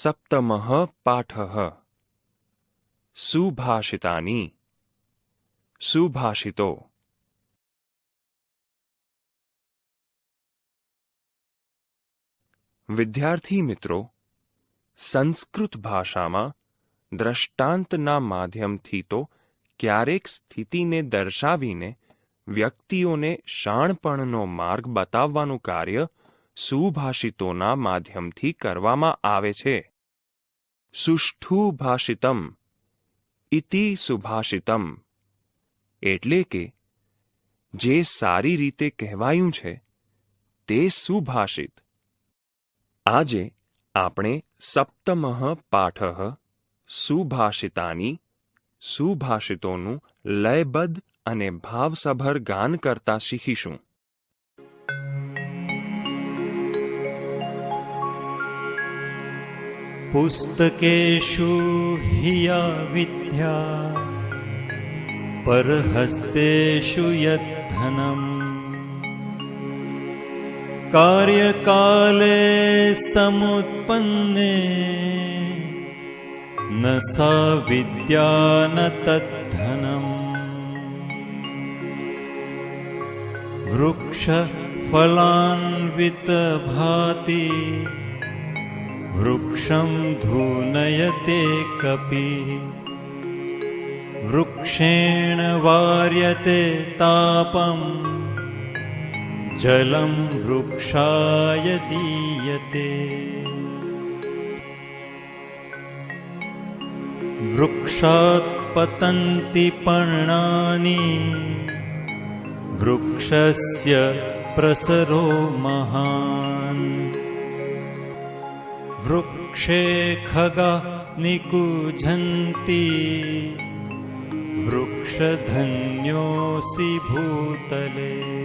સપ્તમઃ પાઠઃ સુભાષિતાની સુભાષિતો વિદ્યાર્થી મિત્રો સંસ્કૃત ભાષામાં દ્રષ્ટાંતના માધ્યમથી તો ક્યારેક સ્થિતિને દર્શાવીને વ્યક્તિઓને શાણપણનો માર્ગ બતાવવાનું કાર્ય સુભાષિતોના માધ્યમથી કરવામાં આવે છે સુષ્ઠુ ભાષિતમ ઇતિ સુભાષિતમ એટલે કે, જે સારી રીતે કહેવાયું છે, તે સુભાષિત. આજે આપણે સપ્તમઃ પાઠઃ સુભાષિતાની, સુભાષિતોનું લયબદ્ધ અને ભાવસભર ગાન કરતા શીખીશું. पुस्तकेषु हि या विद्या परहस्तेषु यद्धनम्। कार्यकाले समुत्पन्ने न सा विद्या न तद्धनम्। वृक्षफलान्वितभाति वृक्षं धूनयते कपिः। वृक्षेण वार्यते तापम्। जलं वृक्षाय दीयते। वृक्षात् पतन्ति पर्णानि। वृक्षस्य प्रसरो महान् वृक्षे खगा निकुझन्ति वृक्षधन्योऽसि भूतले।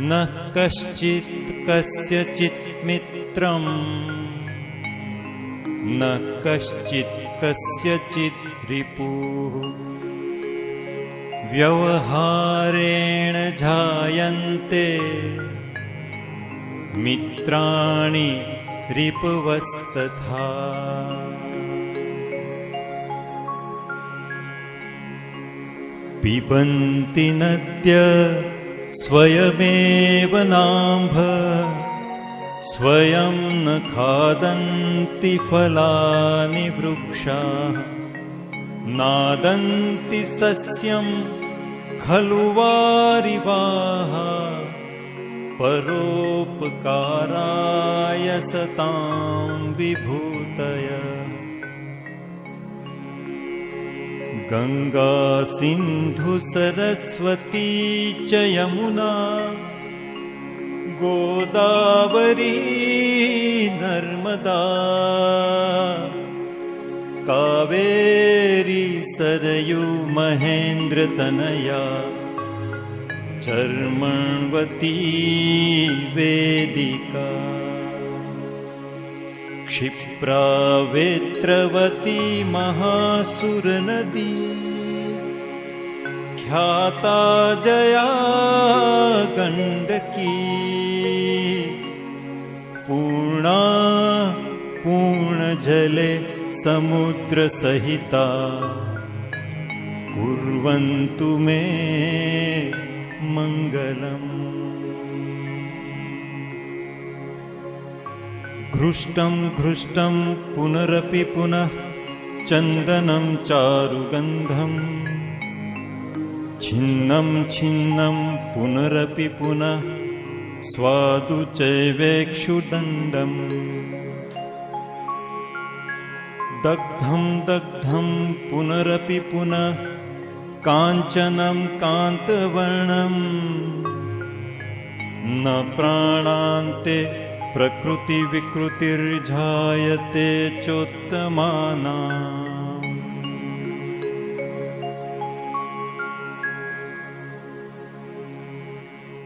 न कश्चित् कस्यचित् मित्रम्। न कश्चित् कस्यचित् रिपुः। व्यवहारेण जायन्ते मित्राणि रिपवस्तथा। पिबन्ति नद्य स्वयमेव नाम्भ स्वयं न खादन्ति फलानि वृक्षाः। नादन्ति सस्यं खलु वारिवाः परोपकाराय सतां विभूतय। गङ्गा सिन्धु सरस्वती च यमुना गोदावरी नर्मदा कावेरी सरयू महेन्द्रतनया चर्मण्वती वेदिका। क्षिप्रा वेत्रवती महासुरनदी। ख्याता जया गण्डकी पूर्णा पूर्णजले समुद्रसहिता। कुर्वन्तु मे मङ्गलम्। घृष्टं घृष्टं पुनरपि पुनः चन्दनं चारुगन्धम्। छिन्नं छिन्नं पुनरपि पुनः स्वादु चैवेक्षुदण्डम् दग्धं दग्धं पुनरपि पुनः काञ्चनं कान्तवर्णम् न प्राणान्ते प्रकृतिविकृतिर्जायते चोत्तमानाम्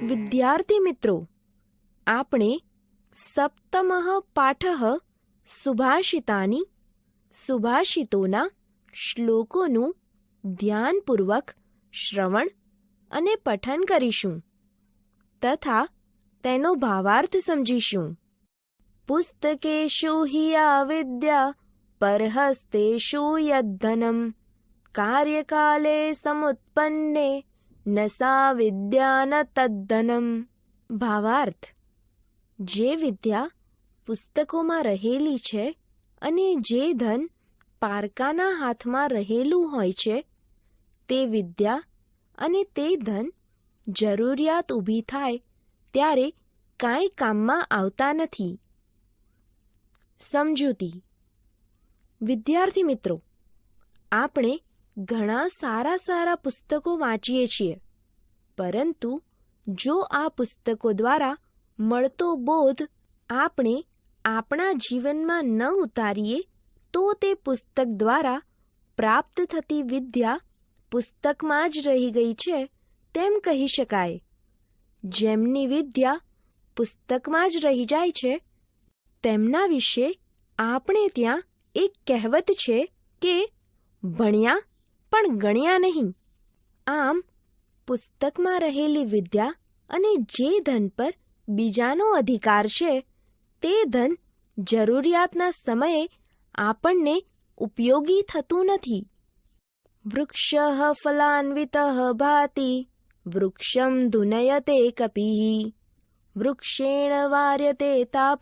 વિદ્યાર્થી મિત્રો આપણે સપ્તમઃ પાઠઃ સુભાષિતાની સુભાષિતોના શ્લોકોનું ધ્યાનપૂર્વક, શ્રવણ અને પઠન કરીશું તથા તેનો ભાવાર્થ સમજીશું. પુસ્તકેશુ હિ આવિદ્યા પરહસ્તેશુ યદ્ધનમ, કાર્યકાલે સમુત્પન્ને ન સા વિદ્યા ન ભાવાર્થ, જે વિદ્યા પુસ્તકોમાં રહેલી છે અને જે ધન પારકાના હાથમાં રહેલું હોય છે, તે વિદ્યા અને તે ધન જરૂરિયાત ઊભી થાય ત્યારે કાંઈ કામમાં આવતા નથી. સમજૂતી. વિદ્યાર્થી મિત્રો, આપણે ઘણા સારા સારા પુસ્તકો વાંચીએ છીએ, પરંતુ જો આ પુસ્તકો દ્વારા મળતો બોધ આપણે આપણા જીવનમાં ન ઉતારીએ તો તે પુસ્તક દ્વારા પ્રાપ્ત થતી વિદ્યા પુસ્તકમાં જ રહી ગઈ છે, તેમ કહી શકાય. જેમની વિદ્યા પુસ્તકમાં જ રહી જાય છે, તેમના વિશે આપણે ત્યાં એક કહેવત છે કે ભણ્યા પણ ગણ્યા નહીં. આમ, પુસ્તકમાં રહેલી વિદ્યા અને જે ધન પર બીજાનો અધિકાર છે, તે ધન જરૂરિયાતના સમયે આપણને ઉપયોગી થતું નથી. વૃક્ષ ફલાન્વિત ભાતિ, વૃક્ષમ ધુનયતે કપિ, વૃક્ષેણ વાર્યતે તાપ,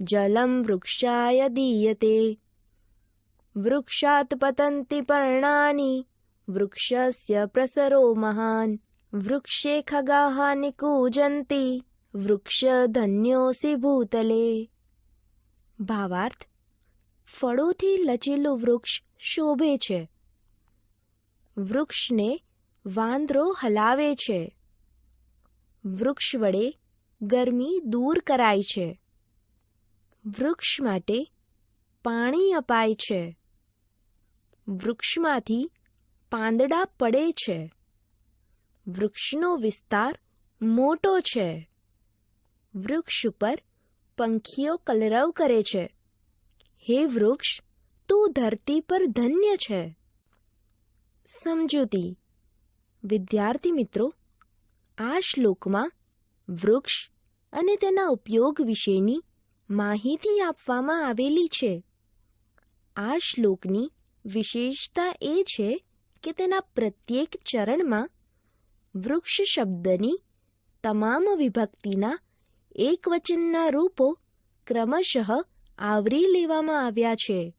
જલમ વૃક્ષાય દીયતે. વૃક્ષાત પતંતિ પર્ણાની, વૃક્ષસ્ય પ્રસરો મહાન, વૃક્ષે ખગાહ નિકૂજંતી, વૃક્ષ ધન્યોસી ભૂતલે. ભાવાર્થ ફળોથી લચેલું વૃક્ષ શોભે છે. વૃક્ષને વાંદરો હલાવે છે. વૃક્ષ વડે ગરમી દૂર કરાય છે. વૃક્ષ માટે પાણી અપાય છે. વૃક્ષમાંથી પાંદડા પડે છે. વૃક્ષનો વિસ્તાર મોટો છે. વૃક્ષ ઉપર પંખીઓ કલરવ કરે છે. હે વૃક્ષ, તું ધરતી પર ધન્ય છે. સમજૂતી. વિદ્યાર્થી મિત્રો, આ શ્લોકમાં વૃક્ષ અને તેના ઉપયોગ વિશેની માહિતી આપવામાં આવેલી છે. આ શ્લોકની વિશેષતા એ છે કે તેના પ્રત્યેક ચરણમાં વૃક્ષ શબ્દની તમામ વિભક્તિના એકવચનના રૂપો ક્રમશઃ આવરી લેવામાં આવ્યા છે.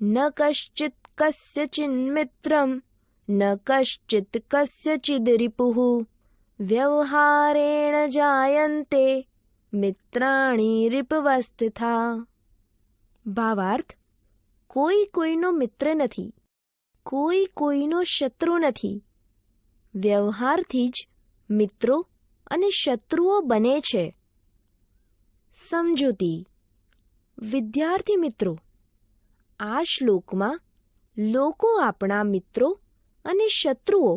ન કશ્ચિત કસ્યચિન્મિત્રમ ન કશ્ચિત કસ્યચિદ રિપુઃ વ્યવહારેણ જાયન્તે મિત્રાણી રિપવસ્થિથા. ભાવાર્થ, કોઈ કોઈનો મિત્ર નથી, કોઈ કોઈનો શત્રુ નથી. વ્યવહારથી જ મિત્રો અને શત્રુઓ બને છે. સમજૂતી. વિદ્યાર્થી મિત્રો, આ શ્લોકમાં લોકો આપણા મિત્રો અને શત્રુઓ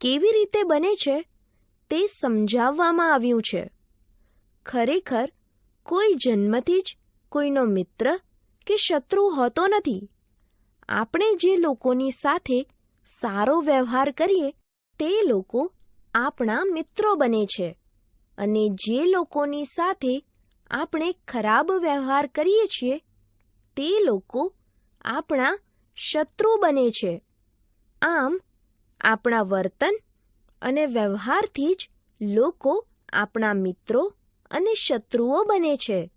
કેવી રીતે બને છે તે સમજાવવામાં આવ્યું છે. ખરેખર, કોઈ જન્મથી જ કોઈનો મિત્ર કે શત્રુ હોતો નથી. આપણે જે લોકોની સાથે સારો વ્યવહાર કરીએ, તે લોકો આપણા મિત્રો બને છે. અને જે લોકોની સાથે આપણે ખરાબ વ્યવહાર કરીએ છીએ, તે લોકો આપણા શત્રુ બને છે. આમ, આપણા વર્તન અને વ્યવહારથી જ લોકો આપણા મિત્રો અને શત્રુઓ બને છે.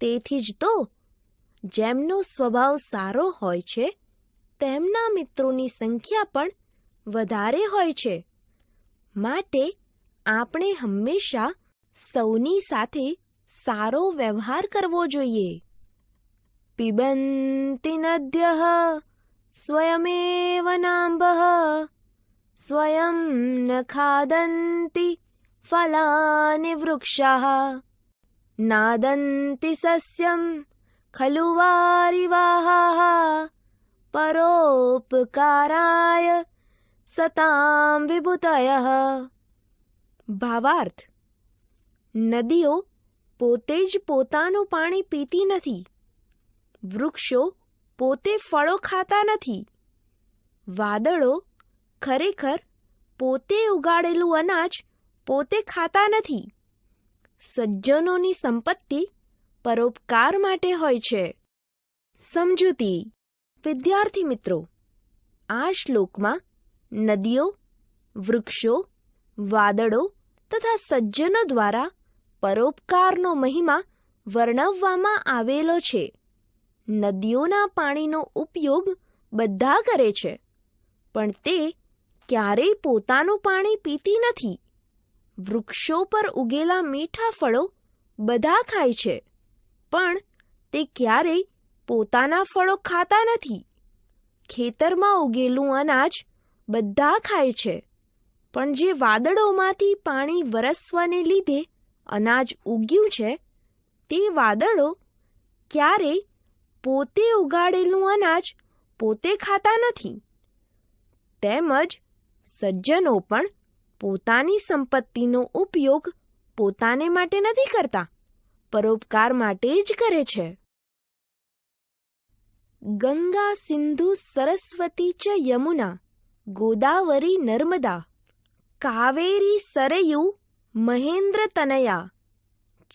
તેથી જ તો, જેમનો સ્વભાવ સારો હોય છે, તેમના મિત્રોની સંખ્યા પણ વધારે હોય છે. માટે, આપણે હંમેશા સૌની સાથે સારો વ્યવહાર કરવો જોઈએ પિબંતિ નદ્યઃ સ્વયમેવ નાંબઃ સ્વયં ન ખાદંતિ ફલાનિ વૃક્ષાः નાદન્તિ સસ્યં ખલુ વારિવાહાः પરોપકારાય સતામ વિભૂતયઃ ભાવાર્થ નદીઓ પોતે જ પોતાનું પાણી પીતી નથી. વૃક્ષો પોતે ફળો ખાતા નથી. વાદળો ખરેખર પોતે ઉગાડેલું અનાજ પોતે ખાતા નથી. સજ્જનોની સંપત્તિ પરોપકાર માટે હોય છે. સમજૂતી. વિદ્યાર્થી મિત્રો, આ શ્લોકમાં નદીઓ, વૃક્ષો, વાદળો તથા સજ્જનો દ્વારા પરોપકારનો મહિમા વર્ણવવામાં આવેલો છે. નદીઓના પાણીનો ઉપયોગ બધા કરે છે, પણ તે ક્યારેય પોતાનું પાણી પીતી નથી. વૃક્ષો પર ઉગેલા મીઠા ફળો બધા ખાય છે, પણ તે ક્યારેય પોતાના ફળો ખાતા નથી. ખેતરમાં ઉગેલું અનાજ બધા ખાય છે, પણ જે વાદળોમાંથી પાણી વરસવાને લીધે અનાજ ઉગ્યું છે, તે વાદળો ક્યારેય પોતે ઉગાડેલું અનાજ પોતે ખાતા નથી. તેમજ સજ્જનો પણ પોતાની સંપત્તિનો ઉપયોગ પોતાને માટે નથી કરતા, પરોપકાર માટે જ કરે છે. ગંગા સિંધુ સરસ્વતી ચ યમુના, ગોદાવરી નર્મદા, કાવેરી સરયુ મહેન્દ્ર તનયા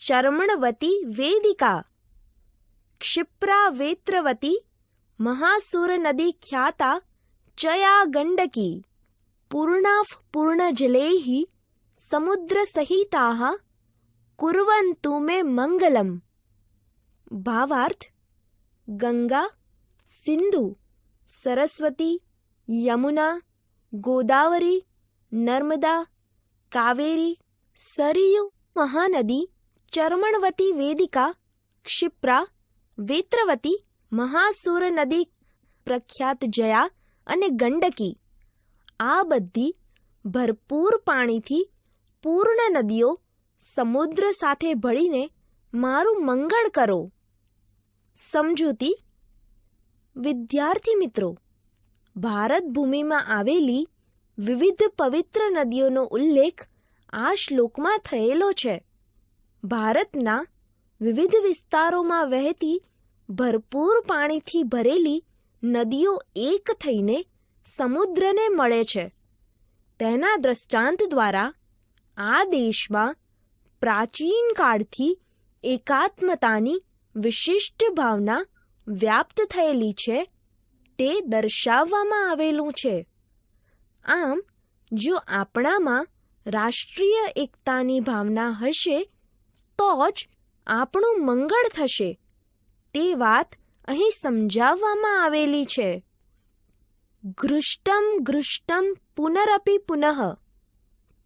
ચર્મણવતી વેદિકા ક્ષિપ્રા વેત્રવતી મહાસુર નદી ખ્યાતા ચયા ગંડકી પૂર્ણાફ પૂર્ણજલૈઃ સમુદ્રસહિતાઃ કુર્વન્તુ મે મંગલમ ભાવાર્થ ગંગા સિંધુ સરસ્વતી યમુના ગોદાવરી નર્મદા કાવેરી સરયુ મહાનદી ચરમણવતી વેદિકા ક્ષિપ્રા વેત્રવતી મહાસુર નદી પ્રખ્યાત જયા અને ગંડકી આ બધી ભરપૂર પાણીથી પૂર્ણ નદીઓ સમુદ્ર સાથે ભળીને મારું મંગળ કરો સમજૂતી વિદ્યાર્થી મિત્રો ભારત ભૂમિમાં આવેલી વિવિધ પવિત્ર નદીઓનો ઉલ્લેખ આ શ્લોકમાં થયેલો છે. ભારતના વિવિધ વિસ્તારોમાં વહેતી ભરપૂર પાણીથી ભરેલી નદીઓ એક થઈને સમુદ્રને મળે છે. તેના દ્રષ્ટાંત દ્વારા આ દેશમાં પ્રાચીન કાળથી એકાત્મતાની વિશિષ્ટ ભાવના વ્યાપ્ત થયેલી છે, તે દર્શાવવામાં આવેલું છે. આમ, જો આપણામાં રાષ્ટ્રીય એકતાની ભાવના હશે, તો જ આપણું મંગળ થશે. તે વાત અહીં સમજાવવામાં આવેલી છે. ઘૃષ્ટમ ઘૃષ્ટમ પુનરપી પુનઃ,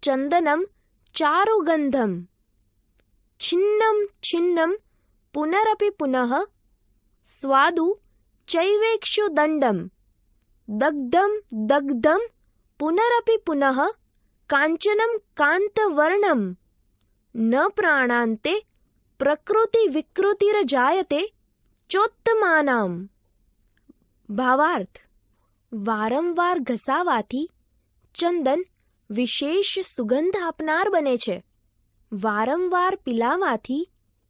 ચંદનમ ચારુગંધમ, છિન્નમ છિન્નમ પુનરપી પુનઃ, સ્વાદુ ચૈવેક્ષુ દંડમ, દગ્ધમ દગ્ધમ પુનરપી પુનઃ કાંચનમ કાંતવર્ણમ ન પ્રાણાંતે પ્રકૃતિ વિકૃતિરજાયતે ચોત્તમાનામ ભાવાર્થ વારંવાર ઘસાવાથી ચંદન વિશેષ સુગંધ આપનાર બને છે વારંવાર પીલાવાથી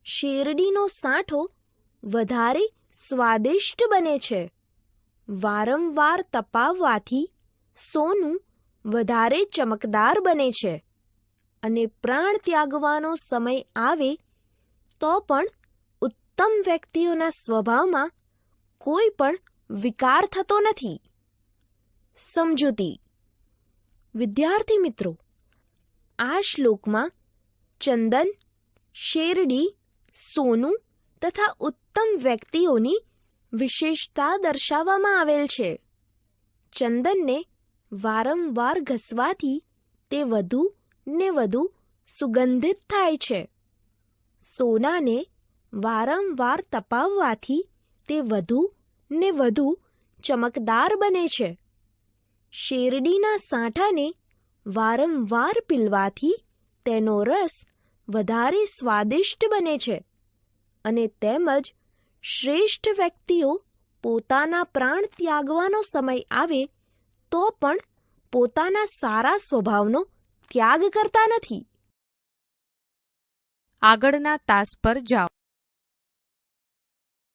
શેરડીનો સાંઠો વધારે સ્વાદિષ્ટ બને છે વારંવાર તપાવવાથી સોનું વધારે ચમકદાર બને છે અને પ્રાણ ત્યાગવાનો સમય આવે તો પણ ઉત્તમ વ્યક્તિઓના સ્વભાવમાં કોઈ પણ વિકાર થતો નથી. સમજૂતી. વિદ્યાર્થી મિત્રો, આ શ્લોકમાં ચંદન, શેરડી, સોનું તથા ઉત્તમ વ્યક્તિઓની વિશેષતા દર્શાવવામાં આવેલ છે. ચંદનને વારંવાર ઘસવાથી તે વધુ ને વધુ સુગંધિત થાય છે. સોનાને વારંવાર તપાવવાથી તે વધુ ને વધુ ચમકદાર બને છે. શેરડીના સાંઠાને વારંવાર પીલવાથી તેનો રસ વધારે સ્વાદિષ્ટ બને છે અને તેમજ શ્રેષ્ઠ વ્યક્તિઓ પોતાના પ્રાણ ત્યાગવાનો સમય આવે તો પણ પોતાના સારા સ્વભાવનો ત્યાગ કરતા નથી. આગળના તાસ પર જાઓ.